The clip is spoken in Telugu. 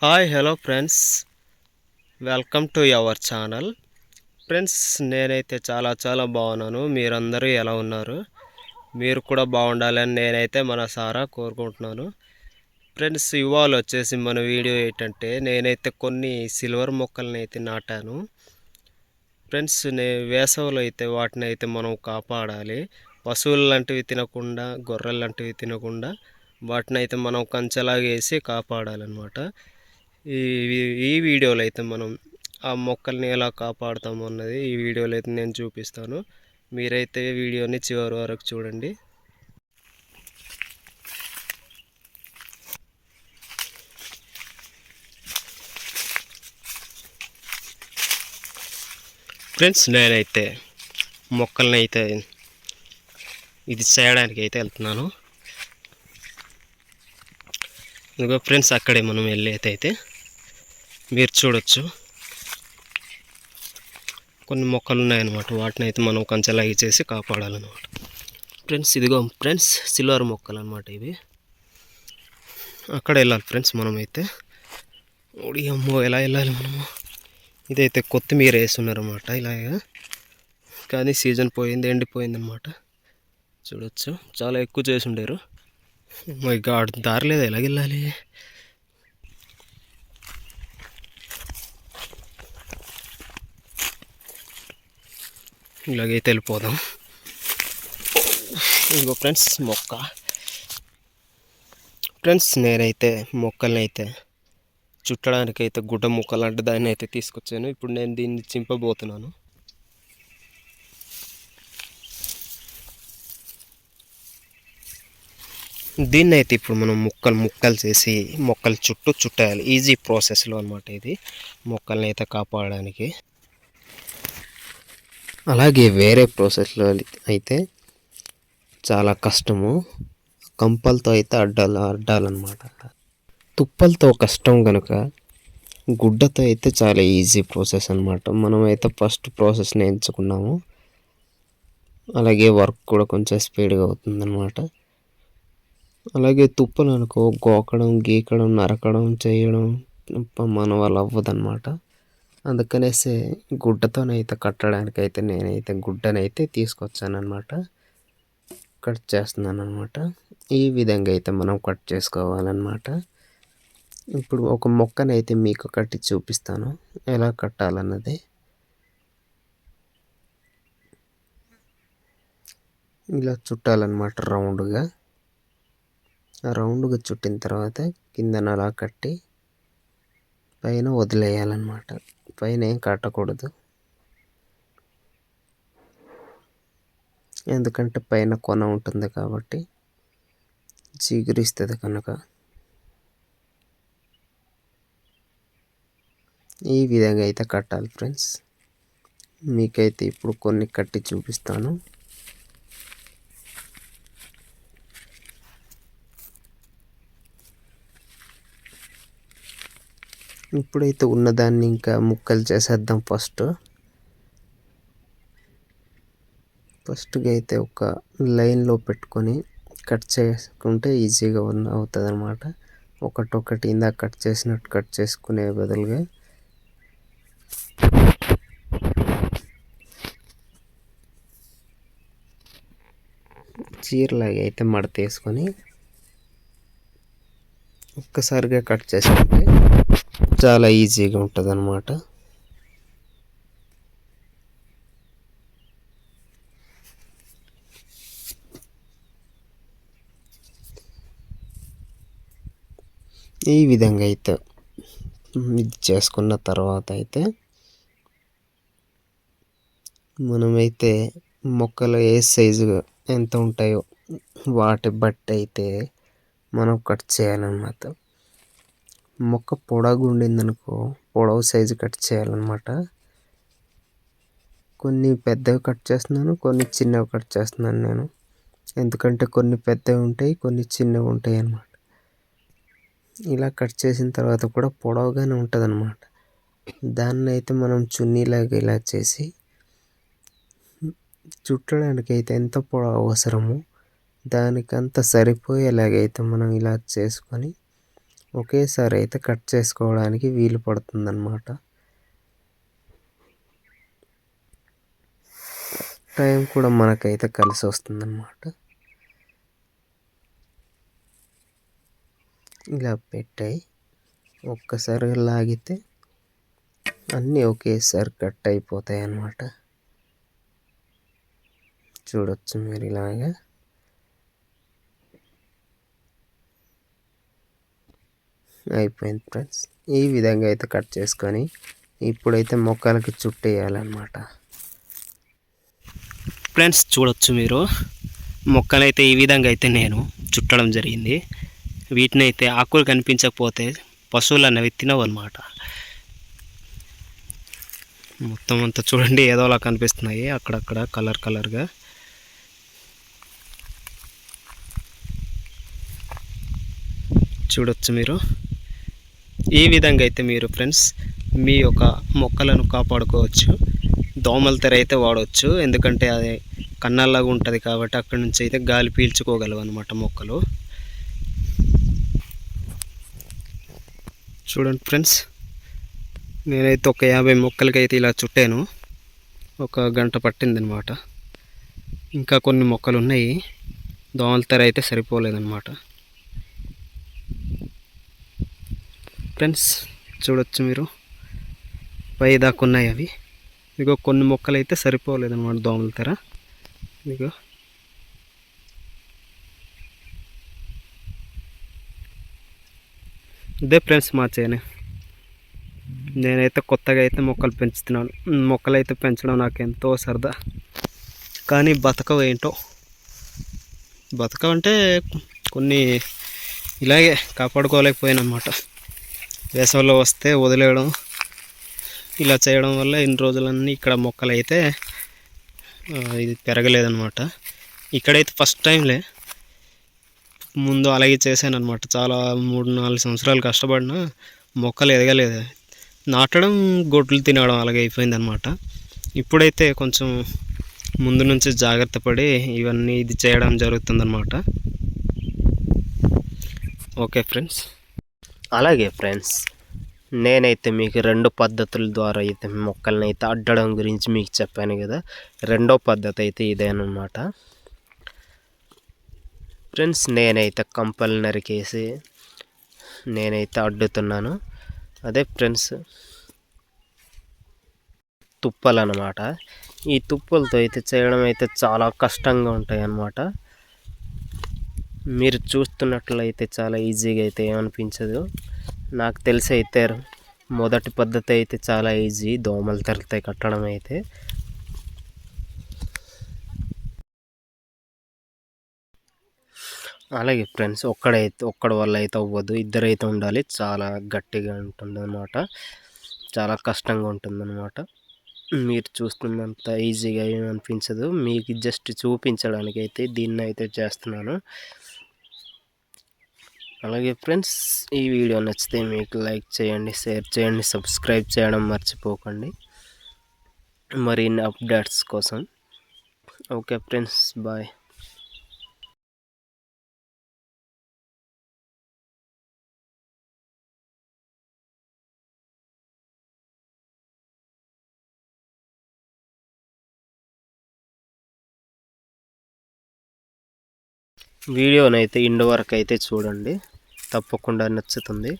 Hi hello friends welcome to our channel friends నేనైతే చాలా చాలా బాగున్నాను. మీరందరూ ఎలా ఉన్నారు? మీరు కూడా బాగుండాలని నేనైతే మన సారా కోరుకుంటున్నాను. ఫ్రెండ్స్ ఇవాళ వచ్చేసి మన వీడియో ఏంటంటే నేనైతే కొన్ని సిల్వర్ మొక్కల్ని అయితే నాటాను. ఫ్రెండ్స్ నే వేసవిలో అయితే వాటిని అయితే మనం కాపాడాలి. పశువులు లాంటివి తినకుండా గొర్రెలు లాంటివి తినకుండా వాటిని అయితే మనం కంచెలాగా వేసి కాపాడాలన్నమాట. ఈ ఈ వీడియోలో అయితే మనం ఆ మొక్కల్ని ఎలా కాపాడుతాము అన్నది ఈ వీడియోలో అయితే నేను చూపిస్తాను. మీరైతే వీడియోని చివరి వరకు చూడండి. ఫ్రెండ్స్ నేనైతే మొక్కల్ని అయితే ఇది చేయడానికి అయితే వెళ్తున్నాను. ఇదిగో ఫ్రెండ్స్ అక్కడే మనం వెళ్ళేది అయితే మీరు చూడొచ్చు. కొన్ని మొక్కలు ఉన్నాయన్నమాట. వాటిని అయితే మనం కంచెలాగి చేసి కాపాడాలన్నమాట. ఫ్రెండ్స్ ఇదిగో ఫ్రెండ్స్ సిల్వర్ మొక్కలు అనమాట ఇవి. అక్కడ వెళ్ళాలి ఫ్రెండ్స్ మనమైతే. ఓడి అమ్మో ఎలా వెళ్ళాలి మనము? ఇదైతే కొత్తిమీర వేస్తున్నారన్నమాట ఇలాగా. కానీ సీజన్ పోయింది ఎండిపోయింది అనమాట చూడొచ్చు. చాలా ఎక్కువ చేసి ఉండేరు. మై గాడ్ దారి లేదు ఎలాగెళ్ళాలి? ఇలాగైతే వెళ్ళిపోదాం. ఇదిగో ఫ్రెండ్స్ మొక్క. ఫ్రెండ్స్ నేనైతే మొక్కల్ని అయితే చుట్టడానికి అయితే గుడ్డ మొక్క లాంటి దాన్ని అయితే తీసుకొచ్చాను. ఇప్పుడు నేను దీన్ని చింపబోతున్నాను. దీన్ని అయితే ఇప్పుడు మనం ముక్కలు ముక్కలు చేసి మొక్కలు చుట్టూ చుట్టేయాలి. ఈజీ ప్రాసెస్లో అనమాట ఇది. మొక్కల్ని అయితే కాపాడడానికి. అలాగే వేరే ప్రాసెస్లో అయితే చాలా కష్టము. కంపలతో అయితే అడ్డాలి అడ్డాలన్నమాట. తుప్పలతో కష్టం కనుక గుడ్డతో అయితే చాలా ఈజీ ప్రాసెస్ అనమాట మనం అయితే ఫస్ట్ ప్రాసెస్ని ఎంచుకున్నాము అలాగే వర్క్ కూడా కొంచెం స్పీడ్గా అవుతుందన్నమాట. అలాగే తుప్పలు అనుకో గోకడం గీకడం నరకడం చేయడం మన వల్ల అవ్వదన్నమాట. అందుకనేసి గుడ్డతోనైతే కట్టడానికి అయితే నేనైతే గుడ్డనైతే తీసుకొచ్చానమాట కట్ చేస్తున్నాను అనమాట ఈ విధంగా అయితే మనం కట్ చేసుకోవాలన్నమాట. ఇప్పుడు ఒక మొక్కనైతే మీకు కట్టి చూపిస్తాను. ఎలా కట్టాలన్నది. ఇలా చుట్టాలన్నమాట రౌండ్గా. రౌండ్గా చుట్టిన తర్వాత కిందన అలా కట్టి పైన వదిలేయాలన్నమాట. పైన ఏం కట్టకూడదు. ఎందుకంటే పైన కొన ఉంటుంది కాబట్టి చిగురిస్తుంది కనుక. ఈ విధంగా అయితే కట్టాలి ఫ్రెండ్స్. మీకైతే ఇప్పుడు కొన్ని కట్టి చూపిస్తాను. ఇప్పుడైతే ఉన్నదాన్ని ఇంకా ముక్కలు చేసేద్దాం ఫస్ట్. ఫస్ట్గా అయితే ఒక లైన్లో పెట్టుకొని కట్ చేసుకుంటే ఈజీగా ఉన్న అవుతుంది అనమాట ఒకటొకటి ఇందాక కట్ చేసినట్టు కట్ చేసుకునే బదులుగా. చీరలాగా అయితే మడత వేసుకొని ఒక్కసారిగా కట్ చేసుకుంటే చాలా ఈజీగా ఉంటుంది అన్నమాట ఈ విధంగా అయితే ఇది చేసుకున్న తర్వాత అయితే మనమైతే మొక్కలు ఏ సైజు ఎంత ఉంటాయో వాటి బట్టి అయితే మనం కట్ చేయాలన్నమాట. మొక్క పొడవు ఉండిందనుకో పొడవు సైజు కట్ చేయాలన్నమాట. కొన్ని పెద్దవి కట్ చేస్తున్నాను కొన్ని చిన్నవి కట్ చేస్తున్నాను నేను. ఎందుకంటే కొన్ని పెద్దవి ఉంటాయి కొన్ని చిన్నవి ఉంటాయి అన్నమాట ఇలా కట్ చేసిన తర్వాత కూడా పొడవుగానే ఉంటుంది అన్నమాట దాన్ని అయితే మనం చున్నీలాగా ఇలా చేసి చుట్టడానికి అయితే ఎంత పొడవు అవసరమో దానికంత సరిపోయేలాగైతే మనం ఇలా చేసుకొని ఒకేసారి అయితే కట్ చేసుకోవడానికి వీలు పడుతుందన్నమాట. టైం కూడా మనకైతే కలిసి వస్తుందన్నమాట. ఇలా పెట్టాయి. ఒక్కసారి లాగితే అన్నీ ఒకేసారి కట్ అయిపోతాయి అన్నమాట చూడొచ్చు మీరు ఇలాగా. అయిపోయింది ఫ్రెండ్స్. ఈ విధంగా అయితే కట్ చేసుకొని ఇప్పుడైతే మొక్కలకి చుట్టేయాలన్నమాట. ఫ్రెండ్స్ చూడొచ్చు మీరు. మొక్కలైతే ఈ విధంగా అయితే నేను చుట్టడం జరిగింది. వీటిని అయితే ఆకులు కనిపించకపోతే పశువులు అనేవి తినవు అనమాట మొత్తం అంతా చూడండి ఏదోలా కనిపిస్తున్నాయి అక్కడక్కడ కలర్ కలర్గా. చూడొచ్చు మీరు. ఈ విధంగా అయితే మీరు ఫ్రెండ్స్ మీ యొక్క మొక్కలను కాపాడుకోవచ్చు. దోమల తెర అయితే వాడవచ్చు ఎందుకంటే అది కన్నాల్లాగా ఉంటుంది కాబట్టి అక్కడి నుంచి అయితే గాలి పీల్చుకోగలవు అనమాట మొక్కలు. చూడండి ఫ్రెండ్స్ నేనైతే ఒక యాభై మొక్కలకి అయితే ఇలా చుట్టాను. ఒక గంట పట్టిందనమాట ఇంకా కొన్ని మొక్కలు ఉన్నాయి దోమల తెర అయితే సరిపోలేదన్నమాట. ఫ్రెండ్స్ చూడొచ్చు మీరు. పై దాకా ఉన్నాయి అవి. ఇదిగో కొన్ని మొక్కలు అయితే సరిపోలేదన్నమాట దోమల తెర. ఇదిగో ఇదే ఫ్రెండ్స్ మా చేనే. నేనైతే కొత్తగా అయితే మొక్కలు పెంచుతున్నాను. మొక్కలు అయితే పెంచడం నాకు ఎంతో సరదా. కానీ బతకవు ఏంటో? బతకవంటే కొన్ని ఇలాగే కాపాడుకోలేకపోయానమాట వేసవిలో వస్తే వదిలేయడం ఇలా చేయడం వల్ల ఇన్ని రోజులన్నీ ఇక్కడ మొక్కలు అయితే ఇది పెరగలేదనమాట ఇక్కడైతే ఫస్ట్ టైంలే ముందు అలాగే చేశాను అనమాట చాలా మూడు నాలుగు సంవత్సరాలు కష్టపడినా మొక్కలు ఎదగలేదు. నాటడం గొడ్లు తినడం అలాగే అయిపోయింది అనమాట ఇప్పుడైతే కొంచెం ముందు నుంచి జాగ్రత్త పడి ఇవన్నీ ఇది చేయడం జరుగుతుందన్నమాట. Okay friends. అలాగే ఫ్రెండ్స్ నేనైతే మీకు రెండు పద్ధతుల ద్వారా అయితే మొక్కల్ని అయితే అడ్డడం గురించి మీకు చెప్పాను కదా. రెండో పద్ధతి అయితే ఇదేనమాట. ఫ్రెండ్స్ నేనైతే కంపలు నరికేసి నేనైతే అడ్డుతున్నాను. అదే ఫ్రెండ్స్ తుప్పలు అన్నమాట ఈ తుప్పలతో అయితే చేయడం అయితే చాలా కష్టంగా ఉంటాయి అన్నమాట మీరు చూస్తున్నట్లయితే చాలా ఈజీగా అయితే ఏమనిపించదు. నాకు తెలిసి అయితే మొదటి పద్ధతి అయితే చాలా ఈజీ. దోమలు తరుతాయి కట్టడం అయితే. అలాగే ఫ్రెండ్స్ ఒక్కడైతే ఒక్కడి వల్ల అయితే అవ్వదు. ఇద్దరైతే ఉండాలి. చాలా గట్టిగా ఉంటుంది అనమాట చాలా కష్టంగా ఉంటుందన్నమాట. మీరు చూస్తున్నంత ఈజీగా ఏమి అనిపించదు మీకు జస్ట్ చూపించడానికి అయితే దీన్ని అయితే చేస్తున్నాను. అలాగే ఫ్రెండ్స్ ఈ వీడియో నచ్చితే మీకు లైక్ చేయండి షేర్ చేయండి సబ్స్క్రైబ్ చేయడం మర్చిపోకండి. మరిన్ని అప్డేట్స్ కోసం. Okay friends bye. వీడియోనైతే ఇండ్ వరకు అయితే చూడండి. తప్పకుండా నచ్చుతుంది.